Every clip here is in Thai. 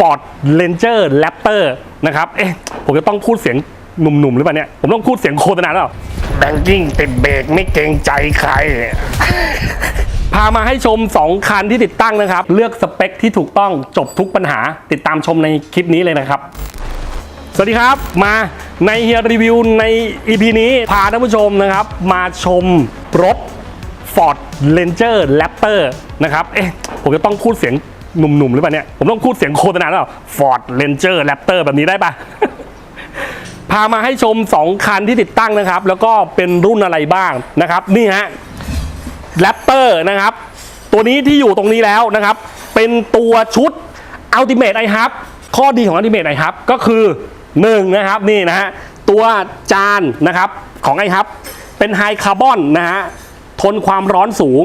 Ford Ranger Raptor นะครับ เอ๊ะ ผมจะต้องพูดเสียงหนุ่มๆ หรือเปล่าเนี่ย ผมต้องพูดเสียงโฆษณาแล้วแบงกิ้งติดเบรกไม่เกรงใจใคร พามาให้ชม 2 คันที่ติดตั้งนะครับ เลือกสเปคที่ถูกต้องจบทุกปัญหาติดตามชมในคลิปนี้เลยนะครับสวัสดีครับมาในเฮียรีวิวใน EP นี้พาท่านผู้ชมนะครับ มาชมรถ Ford Ranger Raptor นะครับ เอ๊ะ ผมจะต้องพูดเสียง หนุ่มๆหรือเปล่าเนี่ย ผมต้องพูดเสียงโฆษณาแล้ว Ford Ranger Raptor แบบนี้ได้ปะพามาให้ชม 2 คันที่ติดตั้งนะครับ แล้วก็เป็นรุ่นอะไรบ้างนะครับ นี่ฮะแรปเตอร์นะครับ ตัวนี้ที่อยู่ตรงนี้แล้วนะครับ เป็นตัวชุด Ultimate i h u b ข้อดีของ Ultimate i h u b ก็คือ 1 นะครับนี่นะฮะตัวจานนะครับของ i h u b เป็นไฮคาร์บอนนะฮะทนความร้อนสูง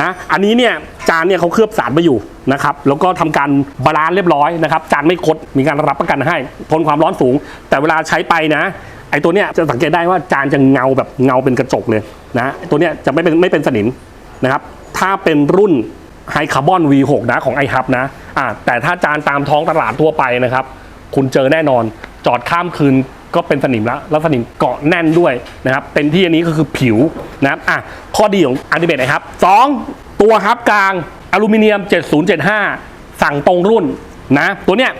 นะอันนี้เนี่ยจานเนี่ยเขาเคลือบสารมาอยู่นะครับแล้วก็ทำการบาลานซ์เรียบร้อยนะครับจานไม่คดมีการรับประกันให้ทนความร้อนสูง แต่เวลาใช้ไปนะไอ้ตัวเนี้ยจะสังเกตได้ว่าจานจะเงาแบบเงาเป็นกระจกเลยนะตัวเนี้ยจะไม่เป็นไม่เป็นสนิมนะครับถ้าเป็นรุ่นไฮคาร์บอน V6 นะของ i h u b นะอ่าแต่ถ้าจานตามท้องตลาดทั่วไปนะครับ คุณเจอแน่นอนจอดข้ามคืน ก็เป็นสนิมแล้วแล้วสนิมเกาะแน่นด้วยนะครับเป็นที่อันนี้ก็คือผิวนะครับอะข้อดีของอันติเบตนะครับ 2 ตัวฮับกลางอลูมิเนียม 7075 สั่งตรงรุ่นนะตัวเนี้ย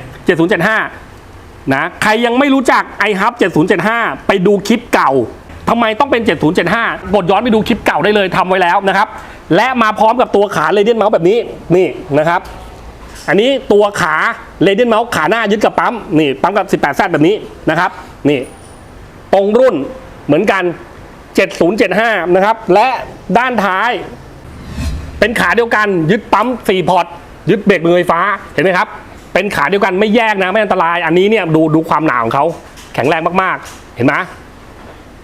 7075นะใครยังไม่รู้จัก i h u b 7075 ไปดูคลิปเก่าทำไมต้องเป็น 7075กดย้อนไปดูคลิปเก่าได้เลยทำไว้แล้วนะครับ และมาพร้อมกับตัวขาเรเดียนเมาส์แบบนี้นี่นะครับ อันนี้ตัวขาเรเดียนเมาส์ขาหน้ายึดกับปั๊มนี่ปั๊มกับ 18แซดแบบนี้นะครับนี่ตรงรุ่นเหมือนกัน 7075 นะครับ และด้านท้าย เป็นขาเดียวกันยึดปั๊ม 4 พอร์ตยึดเบรกมือไฟฟ้าเห็นไหมครับ เป็นขาเดียวกันไม่แยกนะไม่อันตราย อันนี้เนี่ยดูดูความหนาของเขาแข็งแรงมากๆ เห็นไหม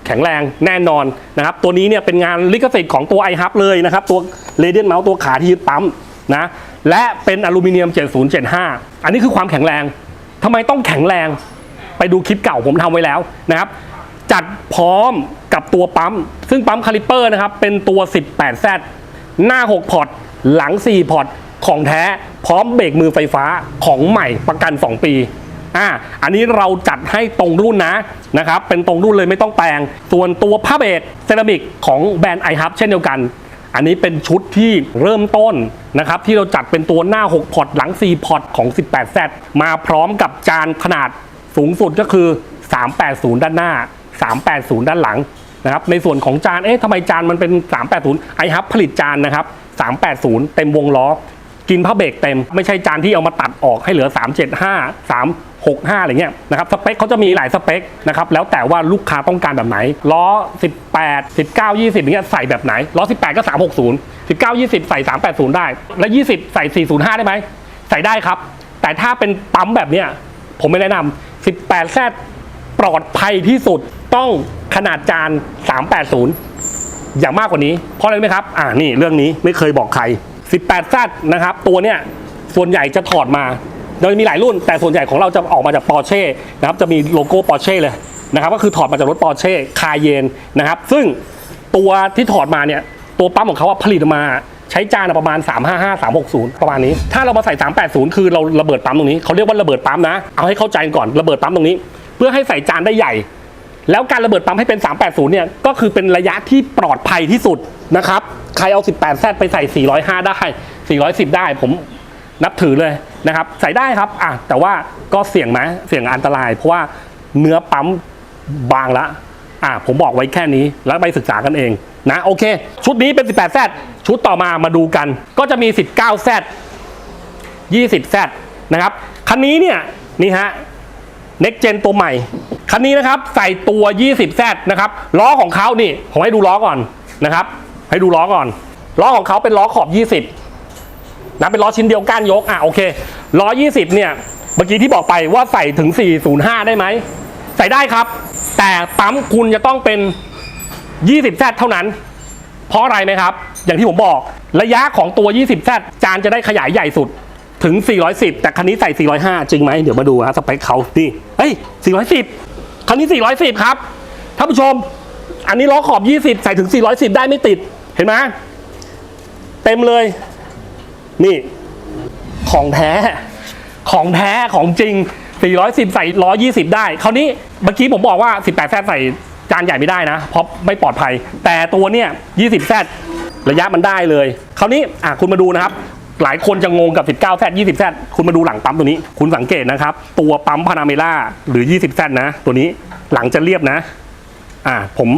แข็งแรงแน่นอนนะครับ ตัวนี้เนี่ยเป็นงานลิขสิทธิ์ของตัว i h u b เลยนะครับ ตัวเรเดียนเมาส์ตัวขาที่ยึดปั๊มนะ และเป็นอลูมิเนียม 7075 อันนี้คือความแข็งแรงทำไมต้องแข็งแรง ไปดูคลิปเก่าผมทำไว้แล้วนะครับ จัดพร้อมกับตัวปั๊ม ซึ่งปั๊มคาลิเปอร์นะครับ เป็นตัว 18Z หน้า 6 พอร์ต หลัง 4 พอร์ต ของแท้ พร้อมเบรกมือไฟฟ้าของใหม่ประกัน 2 ปีอ่าอันนี้เราจัดให้ตรงรุ่นนะนะครับ เป็นตรงรุ่นเลยไม่ต้องแปลง ส่วนตัวผ้าเบรกเซรามิกของแบรนด์ i h u b เช่นเดียวกัน อันนี้เป็นชุดที่เริ่มต้นนะครับที่เราจัดเป็นตัวหน้า 6 พอร์ตหลัง 4 พอร์ตของ 18Z มาพร้อมกับจานขนาดสูงสุดก็คือ 380 ด้านหน้า 380 ด้านหลังนะครับในส่วนของจาน เอ๊ะทำไมจานมันเป็น 380ไอฮับผลิตจานนะครับ 380 เต็มวงล้อ กินผ้าเบรกเต็ม ไม่ใช่จานที่เอามาตัดออกให้เหลือ 375 65อะไรเงี้ยนะครับสเปคเขาจะมีหลายสเปคนะครับแล้วแต่ว่าลูกค้าต้องการแบบไหนล้อ 18 19 20อย่างเงี้ยใส่แบบไหนล้อ 18 ก็ 360 19 20 ใส่ 380 ได้ แล้ว20 ใส่ 405 ได้ไหมใส่ได้ครับ แต่ถ้าเป็นปั๊มแบบเนี้ยผมไม่แนะนำ18แซดปลอดภัยที่สุดต้องขนาดจาน 380 อย่างมากกว่านี้ เพราะอะไรไหมครับ อ่านี่เรื่องนี้ไม่เคยบอกใคร 18แซดนะครับ ตัวเนี้ยส่วนใหญ่จะถอดมา โดยมีหลายรุ่นแต่ส่วนใหญ่ของเราจะออกมาจากปอร์เช่นะครับจะมีโลโก้ปอร์เช่เลยนะครับก็คือถอดมาจากรถปอร์เช่คาเยนนะครับซึ่งตัวที่ถอดมาเนี่ยตัวปั๊มของเขาผลิตมาใช้จานประมาณ 355 360 ประมาณนี้ ถ้าเรามาใส่ 380 คือเราระเบิดปั๊มตรงนี้เขาเรียกว่าระเบิดปั๊มนะเอาให้เข้าใจก่อนระเบิดปั๊มตรงนี้ เพื่อให้ใส่จานได้ใหญ่ แล้วการระเบิดปั๊มให้เป็น 380 เนี่ยก็คือเป็นระยะที่ปลอดภัยที่สุดนะครับใครเอา 18แซดไปใส่ 405 ได้ 410 ได้ผม นับถือเลยนะครับใส่ได้ครับอะแต่ว่าก็เสี่ยงไหมเสี่ยงอันตราย เพราะว่าเนื้อปั๊มบางละอะผมบอกไว้แค่นี้แล้วไปศึกษากันเองนะโอเค ชุดนี้เป็น 18แซดชุดต่อมามาดูกัน ก็จะมี 19แซด20แซดนะครับคันนี้เนี่ยนี่ฮะ Next Gen ตัวใหม่ คันนี้นะครับใส่ตัว 20Z นะครับล้อของเขานี่ผมให้ดูล้อก่อนนะครับ ให้ดูล้อก่อนล้อของเขาเป็นล้อขอบ 20 นะเป็นล้อชิ้นเดียวก้านยกอะโอเคล้อ20 เนี่ย เมื่อกี้ที่บอกไปว่าใส่ถึง 405 ได้ไหม ใส่ได้ครับ แต่ปั๊มคุณจะต้องเป็น 20Z เท่านั้น เพราะอะไรไหมครับ อย่างที่ผมบอก ระยะของตัว 20Z จานจะได้ขยายใหญ่สุดถึง 410 แต่คันนี้ใส่ 405 จริงไหม เดี๋ยวมาดูฮะสเปคเขานี่เฮ้ย 410 คันนี้ 410 ครับ ท่านผู้ชม อันนี้ล้อขอบ 20 ใส่ถึง 410 ได้ไม่ติด เห็นไหม เต็มเลย นี่ ของแท้ ของแท้ของจริง 410 ใส่ 120 ได้ คราวนี้เมื่อกี้ผมบอกว่า 18แซดใส่จานใหญ่ไม่ได้นะ เพราะไม่ปลอดภัย แต่ตัวเนี่ย 20แซดระยะมันได้เลย คราวนี้อะคุณมาดูนะครับ หลายคนจะงงกับ 19แซด20แซดคุณมาดูหลังปั๊มตัวนี้ คุณสังเกตนะครับ ตัวปั๊มพานาเมล่าหรือ 20แซดนะ ตัวนี้หลังจะเรียบนะ อ่าผม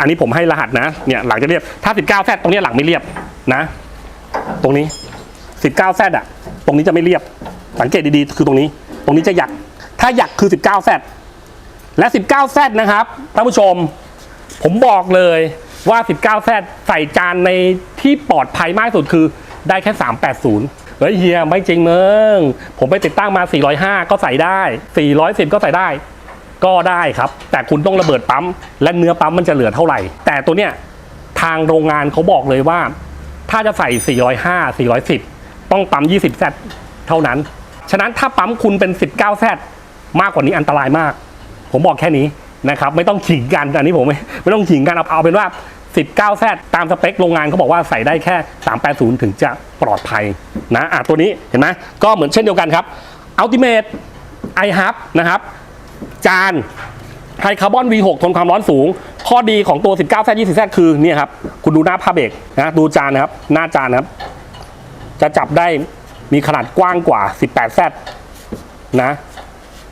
อันนี้ผมให้รหัสนะ เนี่ยหลังจะเรียบ ถ้า 19แซดตรงนี้หลังไม่เรียบนะ ตรงนี้ 19แซดอะตรงนี้จะไม่เรียบ สังเกตดีๆ คือตรงนี้ ตรงนี้จะหยัก ถ้าหยักคือ 19แซดและ 19แซดนะครับท่านผู้ชม ผมบอกเลยว่า 19แซดใส่จานในที่ปลอดภัยมากสุดคือได้แค่ 380 เฮ้ยเฮียไม่จริงมึงผมไปติดตั้งมา 405 ก็ใส่ได้ 410 ก็ใส่ได้ ก็ได้ครับ แต่คุณต้องระเบิดปั๊ม และเนื้อปั๊มมันจะเหลือเท่าไหร่ แต่ตัวเนี้ยทางโรงงานเขาบอกเลยว่า ถ้าจะใส่ 405 410 ต้องปั๊ม 20แซดเท่านั้น ฉะนั้นถ้าปั๊มคุณเป็น 19แซดมากกว่านี้อันตรายมาก ผมบอกแค่นี้นะครับไม่ต้องขิงกันอันนี้ผมไม่ไม่ต้องขิงกันเอาเอาเป็นว่า 19แซดตามสเปคโรงงานเขาบอกว่าใส่ได้แค่ 380 ถึงจะปลอดภัยนะอะตัวนี้เห็นไหมก็เหมือนเช่นเดียวกันครับ Ultimate i h u b นะครับจานไฮคาร์บอน V6 ทนความร้อนสูง ข้อดีของตัว 19 z 20 z คือเนี่ยครับ คุณดูหน้าผ้าเบรกนะ ดูจานนะครับ หน้าจานนะครับ จะจับได้มีขนาดกว้างกว่า 18 z นะ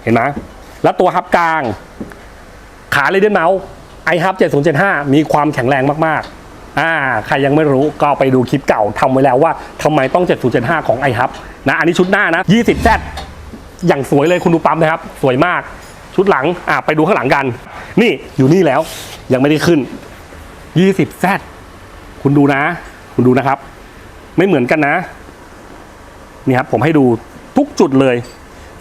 เห็นไหมแล้วตัวฮับกลาง ขาเรเดนเมาส์ไอฮับ7075 มีความแข็งแรงมากๆ อ่า ใครยังไม่รู้ก็ไปดูคลิปเก่าทำไว้แล้วว่าทำไมต้อง 7075 ของ i h u b นะ อันนี้ชุดหน้านะ 20 z อย่างสวยเลยคุณดูปั๊มนะครับ สวยมาก ชุดหลัง อะไปดูข้างหลังกัน นี่อยู่นี่แล้วยังไม่ได้ขึ้น 20 z คุณดูนะ คุณดูนะครับ ไม่เหมือนกันนะ นี่ครับผมให้ดูทุกจุดเลย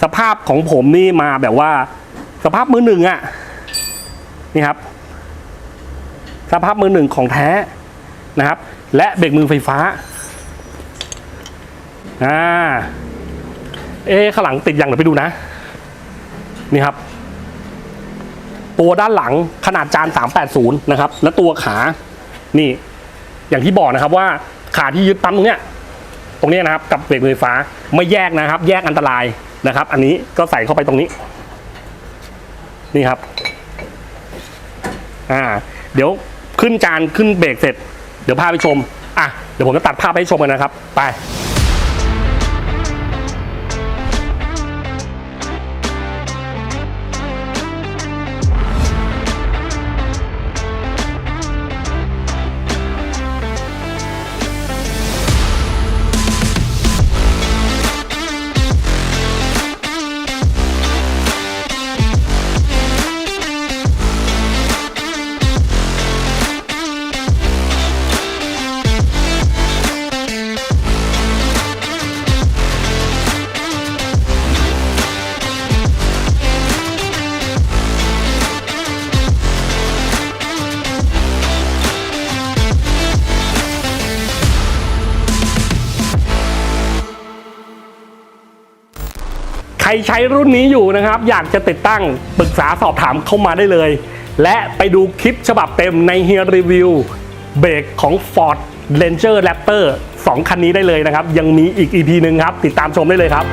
สภาพของผมนี่มาแบบว่า สภาพมือหนึ่งอะ่ะนี่ครับ สภาพมือหนึ่งของแท้นะครับ และเบรกมือไฟฟ้าอ่าเอ๊ข้างหลังติดอย่างเดี๋ยวไปดูนะ นี่ครับ ตัวด้านหลังขนาดจาน 380 นะครับ และตัวขา นี่ อย่างที่บอกนะครับว่าขาที่ยึดปั๊มตรงเนี้ย ตรงนี้นะครับกับเบรกมือไฟฟ้าไม่แยกนะครับ แยกอันตรายนะครับ อันนี้ก็ใส่เข้าไปตรงนี้ นี่ครับอ่าเดี๋ยวขึ้นจานขึ้นเบรกเสร็จ เดี๋ยวพาไปชมอะเดี๋ยวผมจะตัดภาพให้ชมกันนะครับ ไป รใช้รุ่นนี้อยู่นะครับ อยากจะติดตั้งปรึกษาสอบถามเข้ามาได้เลย และไปดูคลิปฉบับเต็มในเฮียรีวิวเบรกของ Ford Ranger Raptor 2 คันนี้ได้เลยนะครับ ยังมีอีก EP หนึ่งครับ ติดตามชมได้เลยครับ